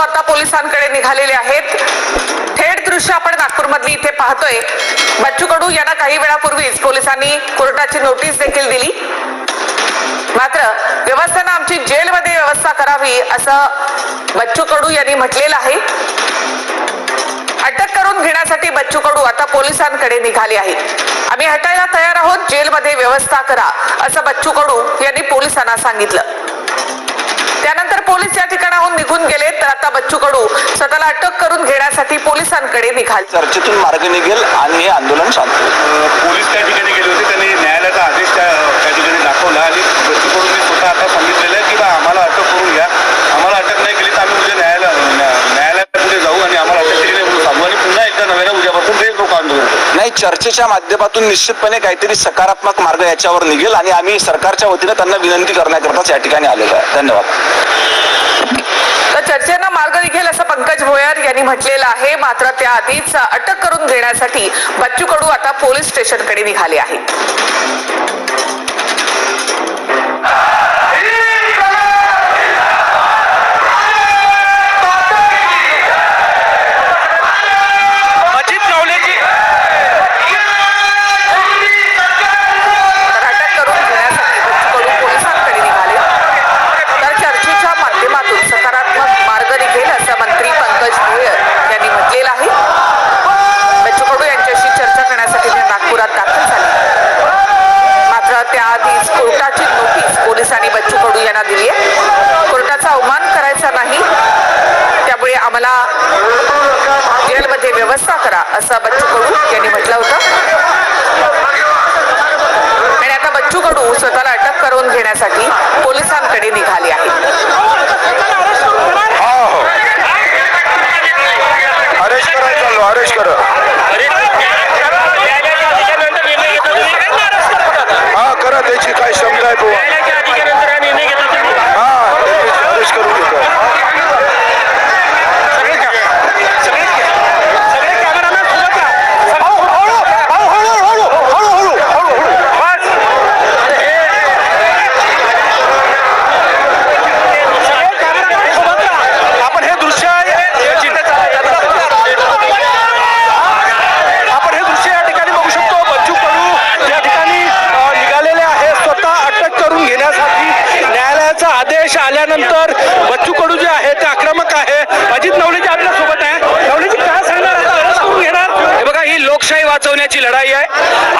आता पोलिसांकडे निघालेले आहेत. थेट दृश्य आपण नागपूरमधली इथे पाहतोय. बच्चू कडू यांना काही वेळापूर्वीच पोलिसांनी कोर्टाची नोटीस देखील दिली. मात्र व्यवस्थेनं आमची जेलमध्ये व्यवस्था करावी असं बच्चू कडू यांनी म्हटलेलं आहे. अटक करून घेण्यासाठी बच्चू कडू आता पोलिसांकडे निघाले आहेत. आम्ही हटायला तयार आहोत. जेलमध्ये व्यवस्था करा असं बच्चू कडू यांनी पोलिसांना सांगितलं. पोलीस या ठिकाणाहून निघून गेले तर आता बच्चू कडू स्वतःला अटक करून घेण्यासाठी पोलिसांकडे निघाले. चर्चेतून मार्ग निघेल आणि हे आंदोलन शांत पोलीस त्या ठिकाणी गेले होते त्यांनी न्यायालयाचा आदेश त्या त्या ठिकाणी दाखवला आणि बच्चूकडून मी स्वतः आता सांगितलेलं आहे की बा आम्हाला अटक करून घ्या. आम्हाला अटक नाही केली तर आम्ही उद्या न्यायालय न्या- न्यायालयापुढे जाऊ आणि आम्हाला अटक केली नाही म्हणून सांगू. आणि पुन्हा एकदा नव्यानं उद्यापासून तेच लोक आंदोलन करू. नाही चर्चेच्या माध्यमातून निश्चितपणे काहीतरी सकारात्मक मार्ग याच्यावर निघेल आणि आम्ही सरकारच्या वतीनं त्यांना विनंती करण्याकरताच या ठिकाणी आलेलो आहे. धन्यवाद. तर चर्चेनं मार्ग निघेल असं पंकज भोयर यांनी म्हटलेलं आहे. मात्र त्याआधीच अटक करून घेण्यासाठी बच्चू कडू आता पोलीस स्टेशनकडे निघाले आहेत. असं बच्चू कडू यांनी म्हटलं होतं. आणि आता बच्चू कडू स्वतःला अटक करून घेण्यासाठी पोलिसांकडे निघाले आहेत अरेस्ट करायला चाललो अरेस्ट करा हा करा त्याची काय क्षमता आहे बुवा हा अरेस्ट करून घेतो आपण हे दृश्य आपण हे दृश्य या ठिकाणी बघू शकतो बच्चू कडू या ठिकाणी अ, निघालेले आहे स्वतः अटक करून घेण्यासाठी न्यायालयाचा आदेश बच्चू कडू जे आहे ते आक्रमक आहे. अजित नवलेजी आपल्यासोबत आहे नवलेजी काय सांगणार घेणार? हे बघा ही लोकशाही वाचवण्याची लढाई आहे.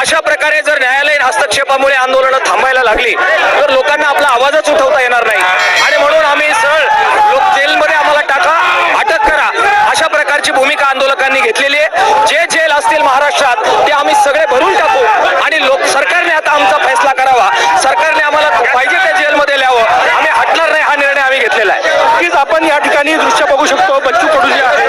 अशा प्रकारे जर न्यायालयीन हस्तक्षेपामुळे आंदोलनं थांबायला लागली तर लोकांना आपला आवाजच उठवता येणार नाही आणि म्हणून आम्ही सरळ लोक जेलमध्ये आम्हाला टाका अटक करा अशा प्रकारची भूमिका आंदोलकांनी घेतलेली आहे जे जेल असतील महाराष्ट्रात ते आम्ही सगळे भरून टाकू आणि लोक सरकारने आता आमचा फैसला करावा सरकारने आम्हाला पाहिजे त्या जेलमध्ये ल्यावं आम्ही हटणार नाही हा निर्णय आम्ही घेतलेला आहे नक्कीच आपण या ठिकाणी दृश्य बघू शकतो बच्चू कडू जे आहे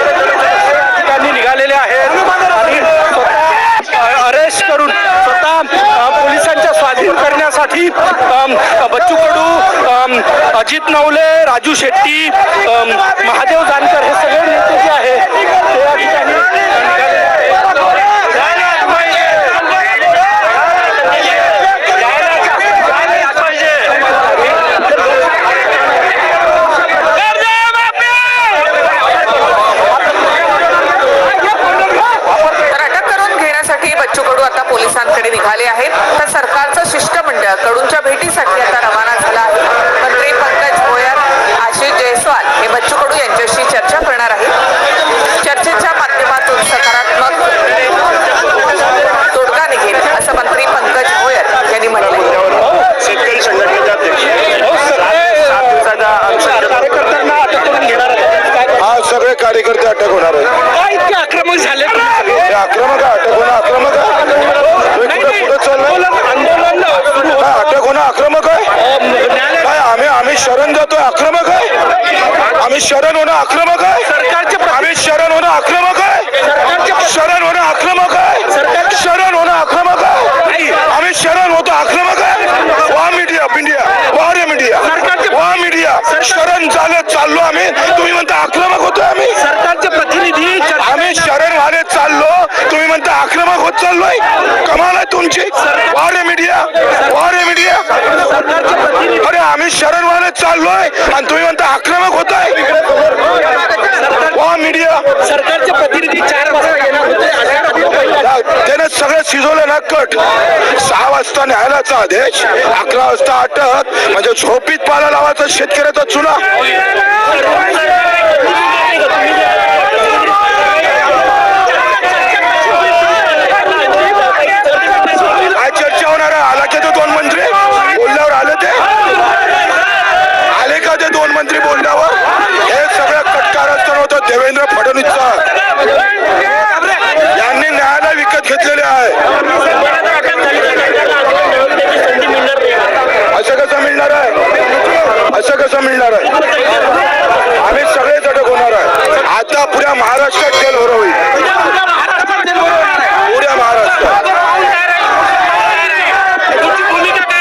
या ठिकाणी निघालेले आहेत आणि स्वतः अरेस्ट करून स्वतः अ, पोलिसांच्या स्वाधीन करण्यासाठी बच्चू कडू अजित नवले राजू शेट्टी महादेव जानकर हे सगळे नेते जे आहे ते या ठिकाणी निघालेले तर अटक करून घेण्यासाठी बच्चू कडू आता पोलिसांकडे निघाले आहेत तर सरकारचं शिष्टमंडळ कडूंच्या भेटीसाठी आता रवाना झालं आहे मंत्री पंकज भोयर आशिष जयस्वाल हे बच्चू कडू यांच्याशी चर्चा करणार आहेत चर्चेच्या माध्यमातून सकारात्मक तोडगा निघेल असं मंत्री पंकज भोयर यांनी म्हटलं शेतकरी संघटनेचे अध्यक्ष. हो, सगळे, सात दिवसाच्या अ, कार्यकर्त्यांना अटक करून घेणार आहे काय हा सगळे कार्यकर्ते अटक होणार आहेत काय इतके आक्रमक झाले तुम्ही सगळे? हे आक्रमक आहे अटक होणं आक्रमक आहे नाही, पुढे नाही, पुढे चाललंय आंदोलन सुरू होतं. काय अटक होणं आक्रमक आहे न्यायालय काय आम्ही आम्ही शरण जातोय आक्रमक आहे आम्ही शरण होणं आक्रमक आहे सरकारचे प्र- आम्ही शरण होणं आक्रमक आहे सरकारचे शरण होणं आक्रमक आहे सरकारचे- शरण होणं आक्रमक आहे आम्ही शरण होतो आक्रमक आहे वा मीडिया मीडिया वा रे मीडिया सरकारचे- वा मीडिया शरण चालत चाललो आम्ही. तुम्ही म्हणता आक्रमक होतोय आम्ही. सरकारचे प्रतिनिधी आम्ही शरण वाले चाललो. तुम्ही म्हणता आक्रमक होत चाललोय. कमाल आहे तुमची. वा रे मीडिया वा रे मीडिया अरे आम्ही शरण वाले चाललोय. आणि तुम्ही म्हणता आक्रमक होत आहे शिजवले ना कट. सहा वाजता न्यायालयाचा आदेश अकरा वाजता अटक. म्हणजे झोपीत पाला लावायचा शेतकऱ्याचा चुना. असं कसं मिळणार आहे? आम्ही सगळेच अटक होणार आहे. आता पुऱ्या महाराष्ट्रात जेल होणार होईल. पुऱ्या महाराष्ट्रात.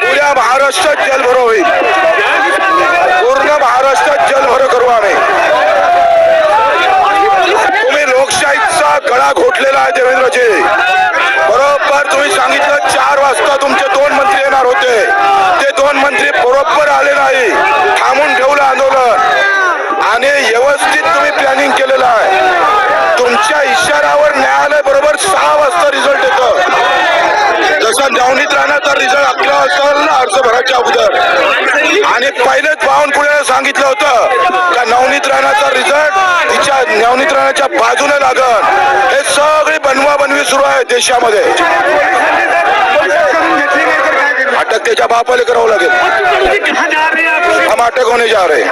पुऱ्या महाराष्ट्रात जेल भरो होईल. पूर्ण महाराष्ट्रात जेल भरो करू आम्ही. तुम्ही लोकशाहीचा गळा घोटलेला आहे देवेंद्रजी. रिझल्ट येतो. जसं दावणीत राहणार तर रिझल्ट आपला असेल ना अर्ज भरायच्या अगोदर. आणि पहिलेच बावनकुळ्याला सांगितलं होतं का नवनीत राहण्याचा रिझल्ट तिच्या नवनीत राहण्याच्या बाजूने लागल. हे सगळी बनवा बनवी सुरू आहे देशामध्ये. अटक त्याच्या बापाला करावं लागेल. हम अटक होणे जा रे.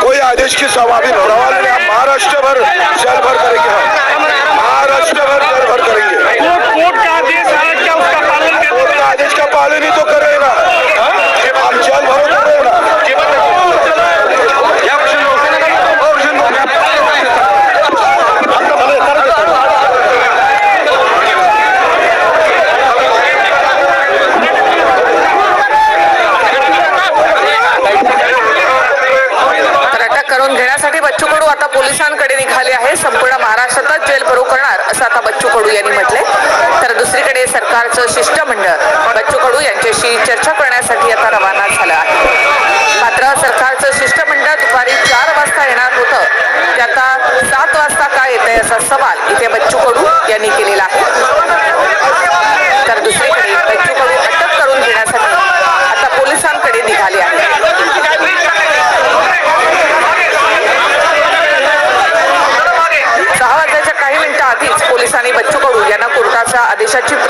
कोई आदेश की सवाबी Shut eu.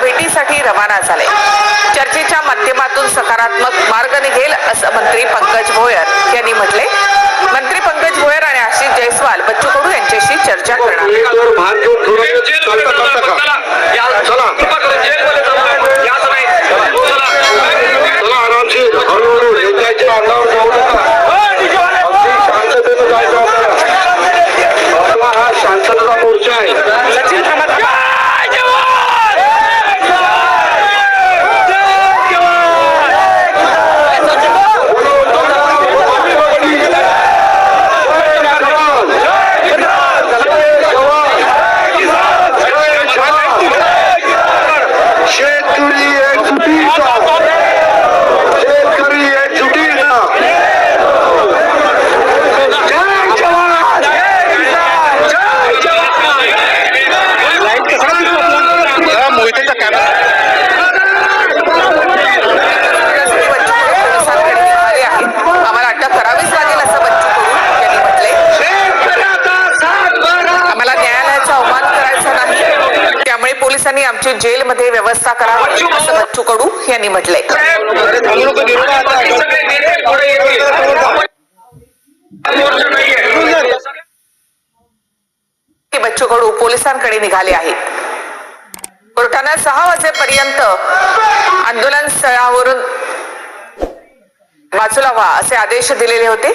भेटीसाठी रवाना झाले. चर्चेच्या माध्यमातून सकारात्मक मार्ग निघेल असं मंत्री पंकज भोयर यांनी म्हटले. मंत्री पंकज भोयर आणि आशिष जयस्वाल बच्चू कडू यांच्याशी चर्चा करणार. असं बच्चू कडू यांनी म्हटलंय. बच्चू कडू पोलिसांकडे निघाले आहेत. कोर्टानं सहा वाजेपर्यंत आंदोलन स्थळावरून वाचू लावा असे आदेश दिलेले होते.